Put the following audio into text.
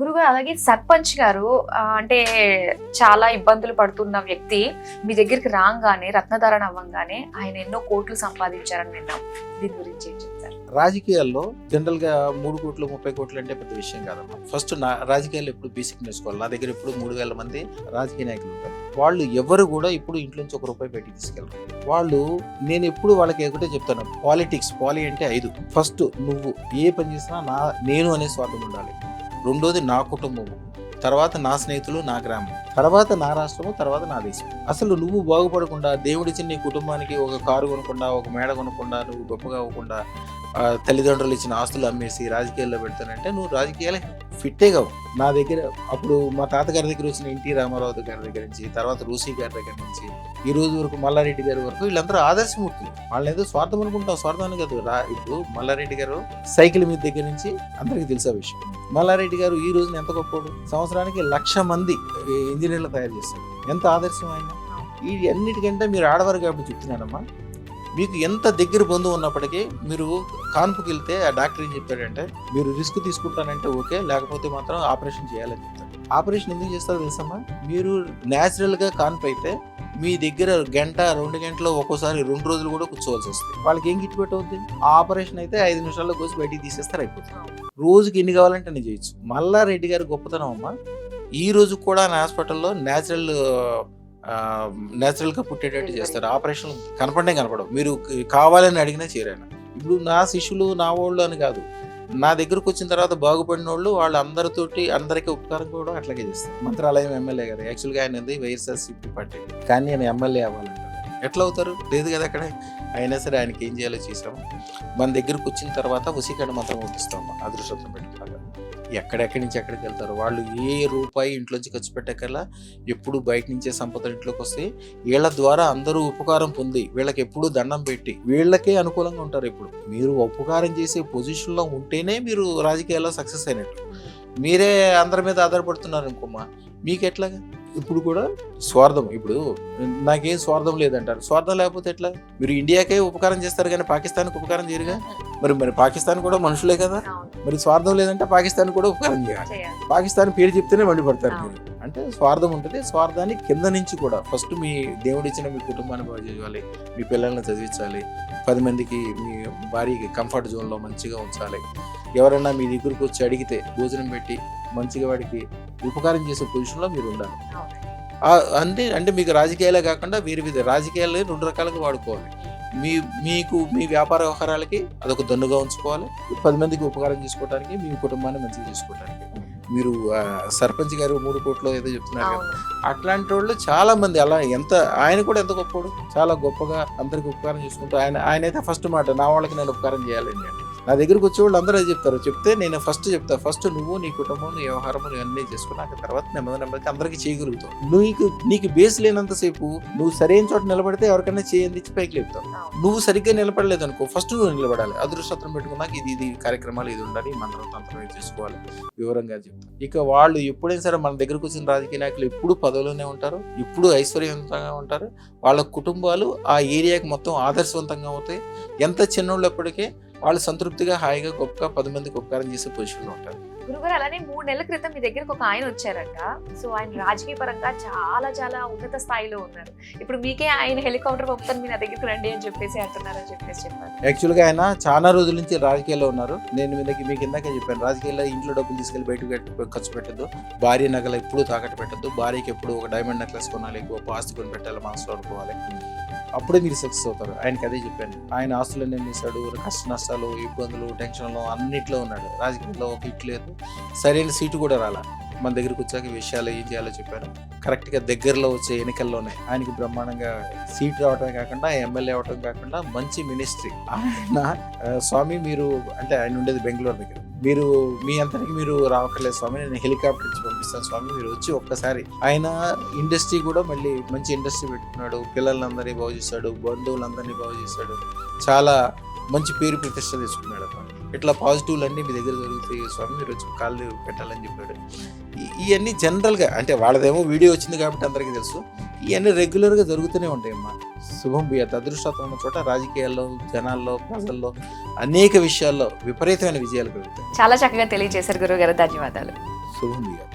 గురుగారు అలాగే సర్పంచ్ గారు అంటే చాలా ఇబ్బందులు పడుతున్న వ్యక్తి మీ దగ్గరికి రాగానే రత్నధారణ అవ్వంగానే ఆయన ఎన్నో కోట్లు సంపాదించారని విన్నాం. దీని గురించి ఏం చెప్తారు? రాజకీయాల్లో జనరల్గా మూడు కోట్లు ముప్పై కోట్లు అంటే పెద్ద విషయం కాదమ్మా. ఫస్ట్ నా రాజకీయాలు ఎప్పుడు బేసిక్ నేర్చుకోవాలి? నా దగ్గర ఎప్పుడు మూడు వేల మంది రాజకీయ నాయకులు ఉంటారు. వాళ్ళు ఎవరు కూడా ఇప్పుడు ఇంట్లో నుంచి ఒక రూపాయి బయటికి తీసుకెళ్ళరు. వాళ్ళు నేను ఎప్పుడు వాళ్ళకి ఒకటే చెప్తాను. పాలిటిక్స్ పాలి అంటే ఐదు. ఫస్ట్ నువ్వు ఏ పని చేసినా నా నేను అనే స్వార్థం ఉండాలి. రెండోది నా కుటుంబం తర్వాత నా స్నేహితులు నా గ్రామం తర్వాత నా రాష్ట్రము తర్వాత నా దేశం. అసలు నువ్వు బాగుపడకుండా దేవుడిచ్చిన నీ కుటుంబానికి ఒక కారు కొనకుండా ఒక మేడ కొనకుండా నువ్వు గొప్పగా అవ్వకుండా తల్లిదండ్రులు ఇచ్చిన ఆస్తులు అమ్మేసి రాజకీయాల్లో పెడతానంటే నువ్వు రాజకీయాలే ఫిట్టే కావు. నా దగ్గర అప్పుడు మా తాతగారి దగ్గర వచ్చిన ఎన్టీ రామారావు గారి దగ్గర నుంచి తర్వాత రూసీ గారి దగ్గర నుంచి ఈ రోజు వరకు మల్లారెడ్డి గారి వరకు వీళ్ళందరూ ఆదర్శమూర్తులు. వాళ్ళని ఏదో స్వార్థం అనుకుంటాం స్వార్థం అని కాదు. రా ఇప్పుడు మల్లారెడ్డి గారు సైకిల్ మీద దగ్గర నుంచి అందరికీ తెలిసే విషయం. మల్లారెడ్డి గారు ఈ రోజున ఎంత గొప్పోడు? సంవత్సరానికి లక్ష మంది ఇంజనీర్లు తయారు చేస్తారు. ఎంత ఆదర్శం ఆయన? ఈ అన్నిటికంటే మీరు ఆడవారు కాబట్టి చెప్తున్నాడమ్మా మీకు ఎంత దగ్గర బంధువు ఉన్నప్పటికీ మీరు కాన్పుకి వెళ్తే ఆ డాక్టర్ ఏం చెప్తాడంటే మీరు రిస్క్ తీసుకుంటానంటే ఓకే లేకపోతే మాత్రం ఆపరేషన్ చేయాలని చెప్తాడు ఆపరేషన్ ఎందుకు చేస్తారో తెలుసమ్మా? మీరు న్యాచురల్గా కాన్పు అయితే మీ దగ్గర గంట రెండు గంటలు ఒక్కోసారి రెండు రోజులు కూడా కూర్చోవాల్సి వస్తుంది. వాళ్ళకి ఏం గిట్టుబాటు అవుతుంది ఆ ఆపరేషన్ అయితే ఐదు నిమిషాల్లో కోసి బయటికి తీసేస్తారు అయిపోతుంది. రోజుకి ఎన్ని కావాలంటే నేను చేయొచ్చు. మల్లారెడ్డి గారి గొప్పతనం అమ్మా ఈ రోజు కూడా నా హాస్పిటల్లో న్యాచురల్ న్యాచురల్గా పుట్టేటట్టు చేస్తారు. ఆపరేషన్ కనపడే కనపడవు. మీరు కావాలని అడిగినా చేరాను ఇప్పుడు నా శిష్యులు నా వాళ్ళు అని కాదు. నా దగ్గరకు వచ్చిన తర్వాత బాగుపడిన వాళ్ళు వాళ్ళందరితోటి అందరికీ ఉపకారం కూడా అట్లాగే చేస్తారు. మంత్రాలయం ఎమ్మెల్యే గారు. యాక్చువల్గా ఆయన వైఎస్ఆర్సీపీ పార్టీ. కానీ నేను ఎమ్మెల్యే అవ్వాలంటారు ఎట్లా అవుతారు? లేదు కదా అక్కడ. అయినా సరే ఆయనకి ఏం చేయాలో చేసాము మన దగ్గరకు వచ్చిన తర్వాత వసీకరణ మంత్రం పంపిస్తాము అదృష్టం పెట్టుకుంటారు ఎక్కడెక్కడి నుంచి ఎక్కడికి వెళ్తారు? వాళ్ళు ఏ రూపాయి ఇంట్లోంచి ఖర్చు పెట్టకల్లా ఎప్పుడు బయట నుంచే సంపద ఇంట్లోకి వస్తే వీళ్ళ ద్వారా అందరూ ఉపకారం పొంది వీళ్ళకి ఎప్పుడు దండం పెట్టి వీళ్ళకే అనుకూలంగా ఉంటారు ఇప్పుడు. మీరు ఉపకారం చేసే పొజిషన్లో ఉంటేనే మీరు రాజకీయాల్లో సక్సెస్ అయినట్టు. మీరే అందరి మీద ఆధారపడుతున్నారు అనుకోమా మీకు ఎట్లాగా ఇప్పుడు కూడా స్వార్థం. ఇప్పుడు నాకేం స్వార్థం లేదంటారు. స్వార్థం లేకపోతే ఎట్లా? మీరు ఇండియాకే ఉపకారం చేస్తారు కానీ పాకిస్తాన్కి ఉపకారం చేయరుగా? మరి మరి పాకిస్తాన్ కూడా మనుషులే కదా? మరి స్వార్థం లేదంటే పాకిస్తాన్ కూడా ఉపకారం చేయాలి. పాకిస్తాన్ పేరు చెప్తేనే మండిపడతారు. మీరు. అంటే స్వార్థం ఉంటుంది. స్వార్థాన్ని కింద నుంచి కూడా ఫస్ట్ మీ దేవుడు ఇచ్చిన మీ కుటుంబాన్ని బాగు చేయాలి. మీ పిల్లల్ని చదివించాలి. పది మందికి మీ భార్యకి కంఫర్ట్ జోన్లో మంచిగా ఉంచాలి. ఎవరైనా మీ దగ్గరకు వచ్చి అడిగితే భోజనం పెట్టి మంచిగా వాడికి ఉపకారం చేసే పొజిషన్లో మీరు ఉండాలి అంటే అంటే మీకు రాజకీయాలే కాకుండా వేరే విధ రాజకీయాలు రెండు రకాలుగా వాడుకోవాలి. మీ మీకు మీ వ్యాపార వ్యవహారాలకి అదొక దన్నుగా ఉంచుకోవాలి. పది మందికి ఉపకారం చేసుకోవడానికి మీ కుటుంబాన్ని మంచిగా చేసుకోవడానికి మీరు సర్పంచ్ గారు మూడు కోట్లు ఏదో చెప్తున్నారు. అట్లాంటి వాళ్ళు చాలా మంది అలా ఎంత ఆయన కూడా ఎంత గొప్పవాడు చాలా గొప్పగా అందరికి ఉపకారం చేసుకుంటూ ఆయన ఆయన అయితే ఫస్ట్ మాట నా వాళ్ళకి నేను ఉపకారం చేయాలని అంటే నా దగ్గరికి వచ్చే వాళ్ళు అందరూ అది చెప్తారు. చెప్తే నేను ఫస్ట్ చెప్తా ఫస్ట్ నువ్వు నీ కుటుంబం నీ వ్యవహారం అన్నీ చేసుకున్నాక తర్వాత నెమ్మది నెమ్మదికి అందరికీ చేయగలుగుతావు. నీకు నీకు బేస్ లేనంతసేపు నువ్వు సరైన చోట నిలబడితే ఎవరికైనా చేయందించి పైకి లేపుతావు. నువ్వు సరిగ్గా నిలబడలేదు అనుకో ఫస్ట్ నువ్వు నిలబడాలి. అదృష్టం పెట్టుకున్నాక ఇది ఇది కార్యక్రమాలు ఇది ఉండాలి మంత్రం తంత్రం చేసుకోవాలి. వివరంగా చెప్తాను ఇక వాళ్ళు ఎప్పుడైనా సరే మన దగ్గరకు వచ్చిన రాజకీయ నాయకులు ఎప్పుడు పదవిలోనే ఉంటారు ఇప్పుడు ఐశ్వర్యవంతంగా ఉంటారు. వాళ్ళ కుటుంబాలు ఆ ఏరియాకి మొత్తం ఆదర్శవంతంగా అవుతాయి. ఎంత చిన్నోళ్ళప్పటికీ వాళ్ళు సంతృప్తిగా హాయిగా గొప్పగా పది మందికి ఉపకారం చేసే పొజిషన్లో ఉంటారు. గురుగారు అలానే మూడు నెలల క్రితం మీ దగ్గరకు ఒక ఆయన వచ్చారంట. సో ఆయన రాజకీయ పరంగా చాలా చాలా ఉన్నత స్థాయిలో ఉన్నారు. ఇప్పుడు మీకే ఆయన హెలికాప్టర్ పంపుతాను మీ నా దగ్గరికి రండి అని చెప్పేసి అంటున్నారని చెప్పేసి చెప్పారు. యాక్చువల్గా ఆయన చాలా రోజుల నుంచి రాజకీయాల్లో ఉన్నారు. నేను మీకు మీకు ఇందాక చెప్పాను రాజకీయాల్లో ఇంట్లో డబ్బులు తీసుకెళ్ళి బయటకు ఖర్చు పెట్టద్దు. భార్య నగలు ఎప్పుడు తాకట్టు పెట్టద్దు. భార్యకి ఎప్పుడు ఒక డైమండ్ నెక్లెస్ కొనాలి గొప్ప ఆస్తి కొని పెట్టాలి మనసులో అనుకోవాలి అప్పుడే మీరు సక్సెస్ అవుతారు. ఆయనకి అదే చెప్పాను. ఆయన ఆస్తులన్నీ చేశాడు కష్ట నష్టాలు ఇబ్బందులు టెన్షన్లు అన్నిట్లో ఉన్నాడు. రాజకీయాల్లో ఒక ఇట్ లేదు. సరైన సీటు కూడా రాలా. మన దగ్గరికి వచ్చాక విషయాలు ఏం చేయాలో చెప్పాను. కరెక్ట్గా దగ్గరలో వచ్చే ఎన్నికల్లోనే ఆయనకి బ్రహ్మాండంగా సీట్ రావడమే కాకుండా ఎమ్మెల్యే అవటం కాకుండా మంచి మినిస్ట్రీ ఆయన స్వామి మీరు అంటే ఆయన ఉండేది బెంగళూరు దగ్గర. మీరు మీ అంతటికి మీరు రావట్లేదు స్వామి. నేను హెలికాప్టర్ ఇచ్చి పంపిస్తాను స్వామి. మీరు వచ్చి ఒక్కసారి. ఆయన ఇండస్ట్రీ కూడా మళ్ళీ మంచి ఇండస్ట్రీ పెట్టుకున్నాడు. పిల్లలందరినీ బాగు చేశాడు. బంధువులందరినీ బాగు చేశాడు. చాలా మంచి పేరు ప్రతిష్ట తీసుకున్నాడు ఇట్లా పాజిటివ్లు అన్నీ మీ దగ్గర జరుగుతాయి స్వామి మీరు వచ్చి కాళ్ళు పెట్టాలని చెప్పాడు. ఇవన్నీ జనరల్గా అంటే వాళ్ళదేమో వీడియో వచ్చింది కాబట్టి అందరికీ తెలుసు. ఇవన్నీ రెగ్యులర్గా జరుగుతూనే ఉంటాయి అమ్మా శుభం బియ్యత్ అదృష్టం ఉన్న చోట రాజకీయాల్లో జనాల్లో ప్రజల్లో అనేక విషయాల్లో విపరీతమైన విజయాలు కలుగుతాయి చాలా చక్కగా తెలియజేశారు గురువు గారు ధన్యవాదాలు. శుభం గారు